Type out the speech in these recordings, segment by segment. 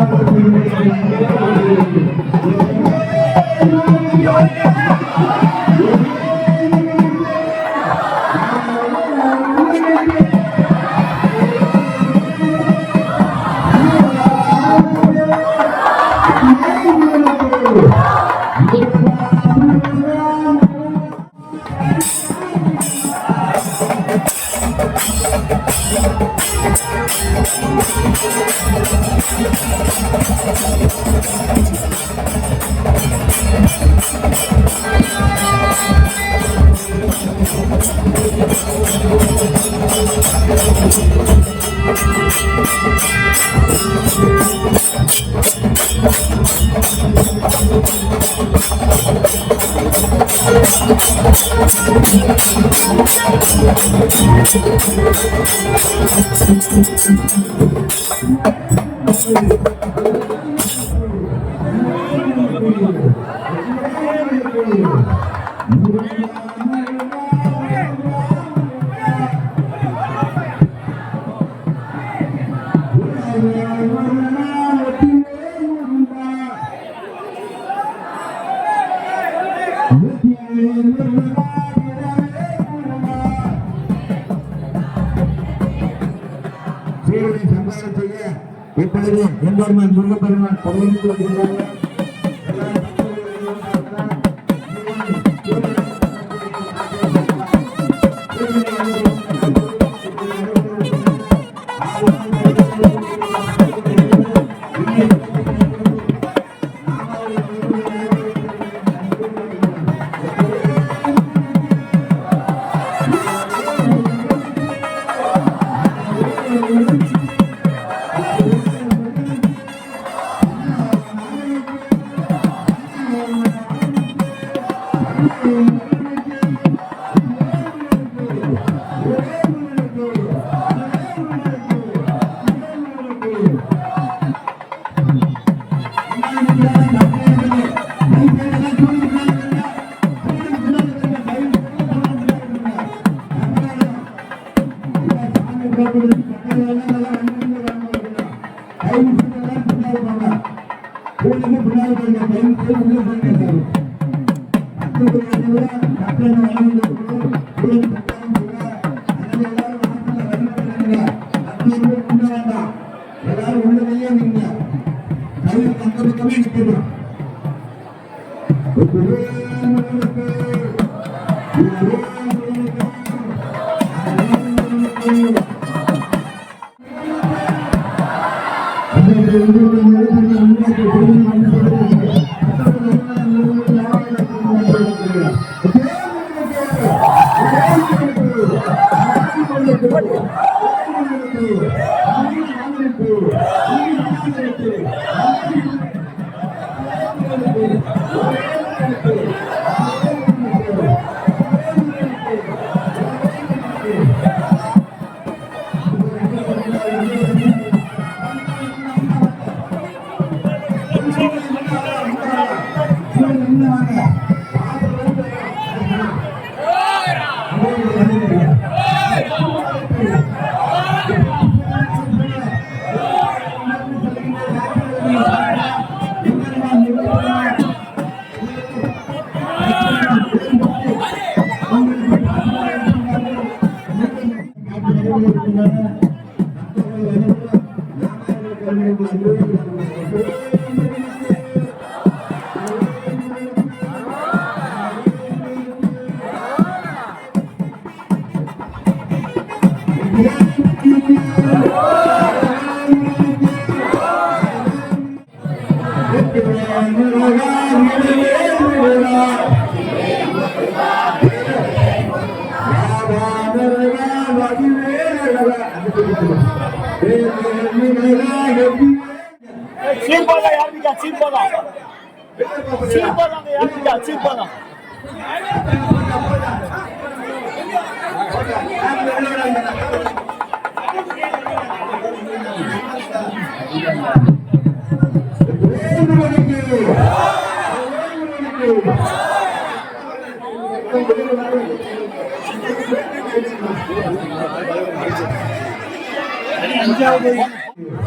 Obrigado. Thank you. இப்பொழுது எம்பெருமான் முருகப்பெருமான் பகிர்ந்து Thank you. சீர்பாதா யாருக்கா சீர்பாதா. சீர்பாதாங்க யாருக்கா சீர்பாதா.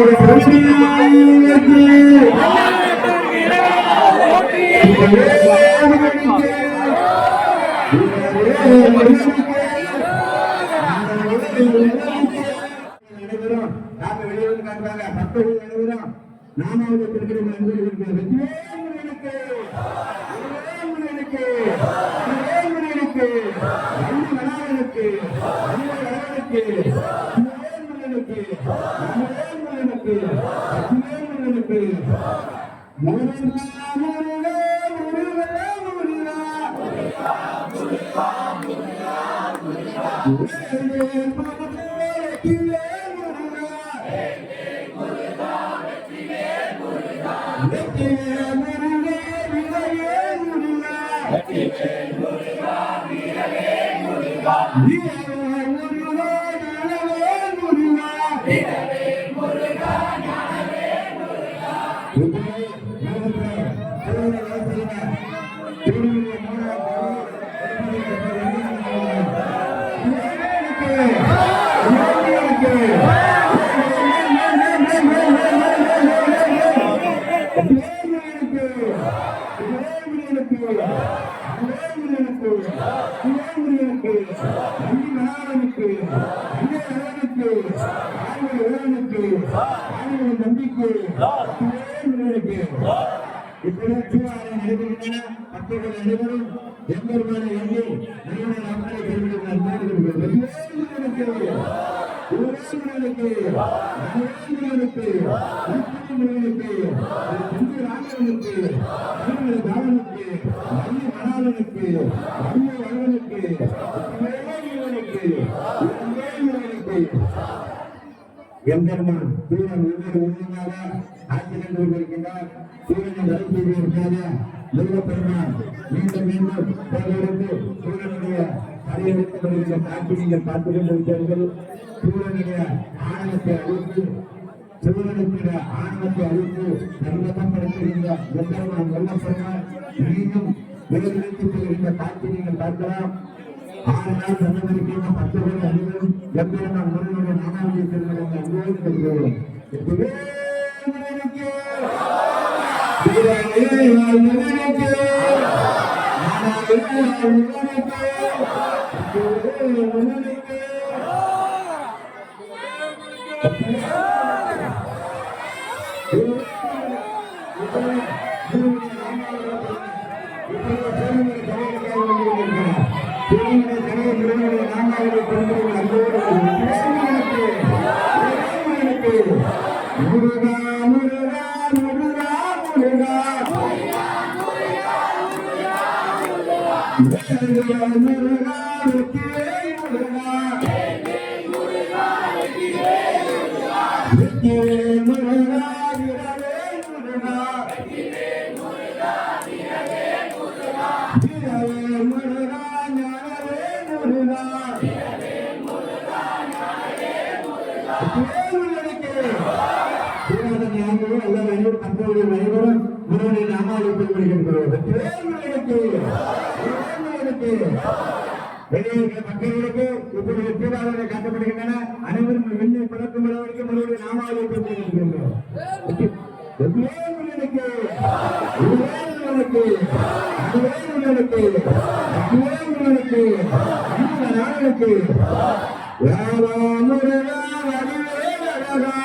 அஞ்சாவது நடைபெறும் நாம வெளியிருந்து காட்டுறாங்க பக்தர்கள் நடைபெறும் நாமாவது திருக்கிறோம் அன்பர்களுக்கு வெற்றிவேமுனனுக்கு வெற்றிவேமுனனுக்கு வெற்றிவேமுனனுக்கு அன்பு மனாவனுக்கு அன்பு மனாவனுக்கு வெற்றிவேமுனனுக்கு வெற்றிவேமுனனுக்கு வெற்றிவேமுனனுக்கு முருகா முருகா முருகா எம்பெருமான எண்ணி நிறுவன நாட்களை எம்பெருமான் சூரியன் ஒவ்வொரு உருவமாக ஆட்சி கண்டு கொண்டிருக்கின்றார் சூரியனை வரை செய்திருக்காத முருகப்பெருமான் மீண்டும் மீண்டும் போகிறது சூரியனுடைய படையெடுத்து காட்சி நீங்கள் பார்த்து கொண்டிருக்கிறீர்கள். சூரியனுடைய ஆணவத்தை அழித்து சிவனுடைய ஆணவத்தை அழித்து நர்மதப்படுத்துகின்ற எம்பெருமான் வெள்ளப்பெருமான் மீண்டும் விரைவிழைத்து காட்சி நீங்கள் பார்க்கலாம். ஆறு நாள் சந்தரிக்கின்ற பத்து பேர் அனைவரும் எம்பெருமான் முருகனுடைய நாமாவளியை செல்கிற அன்போடு செல்கிறோம் இதுவே முருகனுக்கு இதுவே முருகனுக்கு நாமாவளியே முருகனுக்கு இதுவே முருகனுக்கு முருகா முருகா முருகா முருகா முருகா முருகா முருகா வெற்றியே முருகா வெளியே மக்களுக்கு இப்படி வெற்றியாளரை காட்டப்படுகின்றன. அனைவரும் வெள்ளை பழக்கம் வரைக்கும் முருகனை நாமாவை பெறுகின்றோம் முருகனுக்கு முருகனுக்கு அதுவே முருகனுக்கு அதுவே முருகனுக்கு இந்த நாளுக்கு யாரா முருகா வடிவே அழகா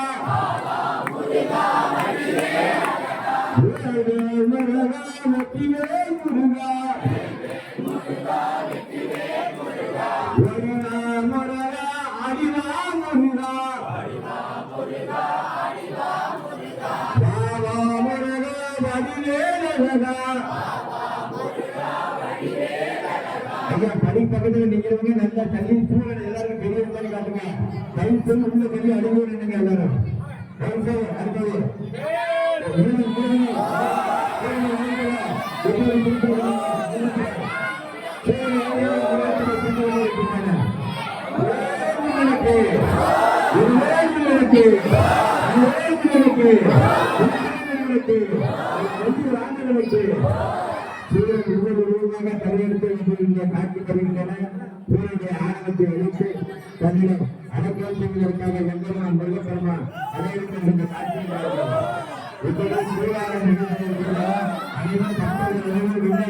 முருகா வடிவே அழகா ஐயா படி பக்கத்துல நிக்கிறவங்க நல்லா தள்ளி சூழல் எல்லாரும் பெரிய மாதிரி காட்டுங்க தயவு செய்து உள்ள பெரிய அடிவோடு நின்னுங்க எல்லாரும் தயவு செய்து அடுத்தது இருங்க, இருங்க. ஆண்டுகளுக்கு சூரியன் ஒவ்வொரு உருவமாக தலையெடுத்து வந்து இங்கே காட்சி தருகின்றன. சூரியனுடைய ஆணவத்தை அழித்து தன்னிடம் அடக்கம் செய்வதற்காக எம்பெருமான் முருகப்பெருமான் தலையெடுத்து இந்த காட்சியை இப்போது சூழலாக நிகழ்ச்சியிருக்கிறதா அனைவரும் பக்தர்கள் அனைவரும் விண்ணை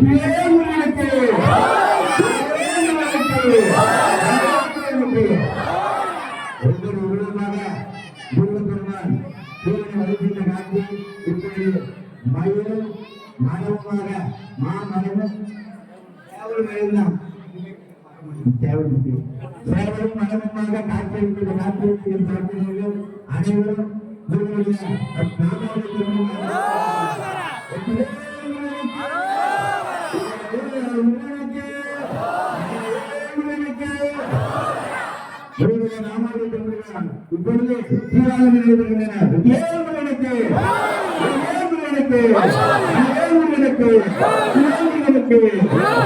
Yeah. சூரியனை வழிகின்ற காட்சி இப்படி மயிலும் மரமுமாக மாமரமும் சேவலும் மரமுமாக பார்க்கிறீர்கள் அனைவரும் முருகனுடைய நாமாவளி முருகனுடைய நாமாவளி சொல்கிறான் இப்பொழுது சீராக நினைவுகின்றனர் தேவனுக்கு தேவனுக்கு தேவனுக்கு தேவனுக்கு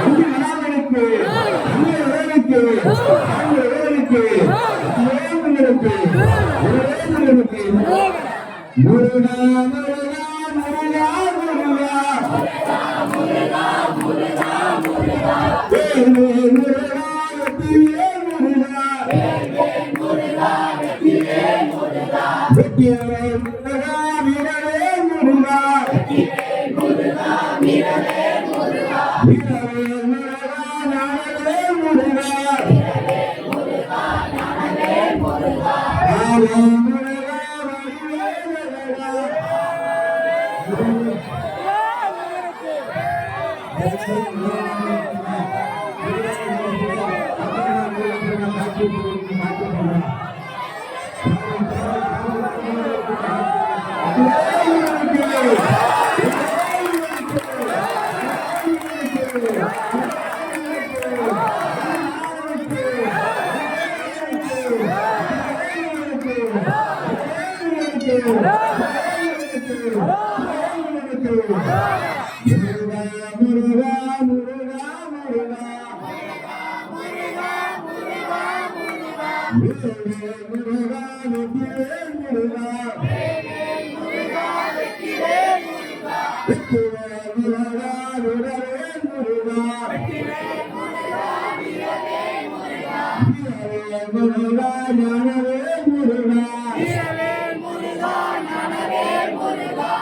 அஞ்சு மனாவனுக்கு அஞ்சு உறவுக்கு அஞ்சு உறவுக்கு தேவனுக்கு தேவனுக்கு முருகா முருகா முருகா முருகா முருகா முருகா முருகா வெற்றிவேல் முருகா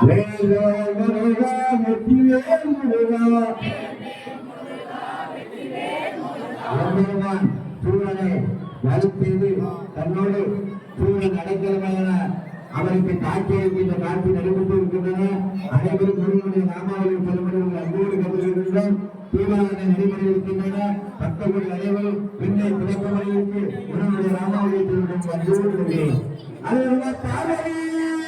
வேலோ முருகா முருகா சூழலை தன்னோடு சூழல் அடைக்கலமான அவருக்கு காட்சி இருக்கின்ற காட்சி நடைபெற்று இருக்கின்றன அனைவரும் முருகனுடைய நாமாவளியை சொல்லும்படி அன்போடு கருதுகின்றோம் நடைபெற இருக்கின்றன பக்தர்கள் அனைவரும் பின்னை துவக்கமடையிற்கு முருகனுடைய நாமாவளியை சொல்லும்படி அன்போடு வருகிறேன்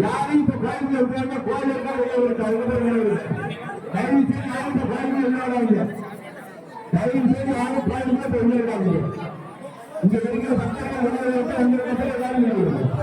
யாரும் இப்ப கோயிலுக்கு இருக்காங்க கோயில் வெளியே இருக்காங்க தயவு செய்து யாரும் இப்ப கோயிலுக்கு இருந்தாங்க தயவு செய்து யாரும் கோயிலுக்கு வெளியே இருக்காங்க இங்க இருக்கிற பக்தர்கள் உணவு இருக்கு அங்க இருக்கிற எல்லாரும் வெளியே